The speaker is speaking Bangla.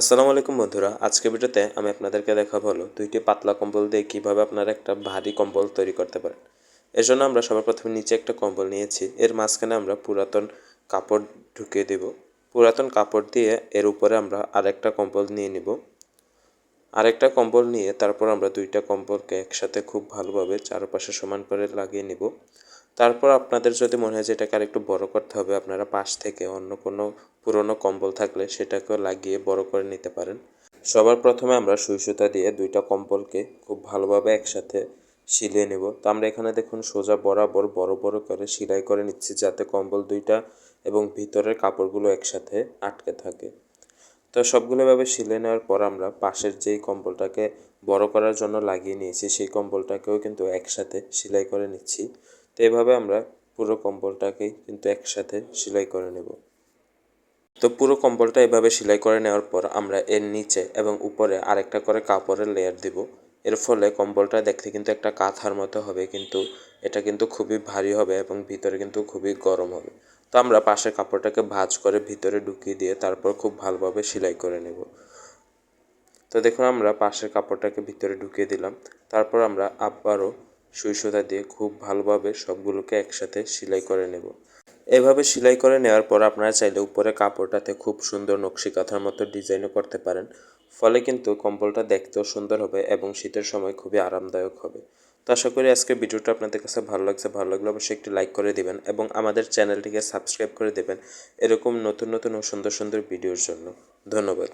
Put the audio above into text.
আসসালামু আলাইকুম বন্ধুরা আজকে ভিডিওতে আমি আপনাদেরকে দেখাবো হলো দুইটি পাতলা কম্বল দিয়ে কীভাবে আপনারা একটা ভারী কম্বল তৈরি করতে পারেন। এর জন্য আমরা সবার প্রথমে নিচে একটা কম্বল নিয়েছি, এর মাঝখানে আমরা পুরাতন কাপড় ঢুকিয়ে দেব। পুরাতন কাপড় দিয়ে এর উপরে আমরা আরেকটা কম্বল নিয়ে নিব। আরেকটা কম্বল নিয়ে তারপর আমরা দুইটা কম্বলকে একসাথে খুব ভালোভাবে চারপাশে সমান করে লাগিয়ে নিব। তারপর আপনাদের যদি মনে হয় যে এটাকে আরেকটু বড় করতে হবে, আপনারা পাশ থেকে অন্য কোনো পুরনো কম্বল থাকলে সেটাকেও লাগিয়ে বড় করে নিতে পারেন। সবার প্রথমে আমরা সুই সুতা দিয়ে দুইটা কম্বলকে খুব ভালোভাবে একসাথে সিলিয়ে নেব। তো আমরা এখানে দেখুন সোজা বরাবর বড় বড় করে সেলাই করে নিচ্ছি, যাতে কম্বল দুইটা এবং ভিতরের কাপড়গুলো একসাথে আটকে থাকে। তো সবগুলো ভাবে সিলে নেওয়ার পর আমরা পাশের যেই কম্বলটাকে বড় করার জন্য লাগিয়ে নিয়েছি, সেই কম্বলটাকেও কিন্তু একসাথে সেলাই করে নিচ্ছি। তো এভাবে আমরা পুরো কম্বলটাকেই কিন্তু একসাথে সেলাই করে নেব। তো পুরো কম্বলটা এভাবে সেলাই করে নেওয়ার পর আমরা এর নিচে এবং উপরে আরেকটা করে কাপড়ের লেয়ার দিব। এর ফলে কম্বলটা দেখতে কিন্তু একটা কাঁথার মতো হবে, কিন্তু এটা কিন্তু খুবই ভারী হবে এবং ভিতরে কিন্তু খুবই গরম হবে। তো আমরা পাশের কাপড়টাকে ভাঁজ করে ভিতরে ঢুকিয়ে দিয়ে তারপর খুব ভালোভাবে সেলাই করে নেব। তো দেখুন, আমরা পাশের কাপড়টাকে ভিতরে ঢুকিয়ে দিলাম। তারপর আমরা আবারও সুই সুতা দিয়ে খুব ভালোভাবে সবগুলোকে একসাথে সেলাই করে নেব। এভাবে সেলাই করে নেওয়ার পর আপনারা চাইলে উপরে কাপড়টাতে খুব সুন্দর নকশি কাঁথার মতো ডিজাইনও করতে পারেন। ফলে কিন্তু কম্বলটা দেখতেও সুন্দর হবে এবং শীতের সময় খুবই আরামদায়ক হবে। তো আশা করি আজকে ভিডিওটা আপনাদের কাছে ভালো লাগছে, ভালো লাগলে অবশ্যই একটি লাইক করে দেবেন এবং আমাদের চ্যানেলটিকে সাবস্ক্রাইব করে দেবেন এরকম নতুন নতুন ও সুন্দর সুন্দর ভিডিওর জন্য। ধন্যবাদ।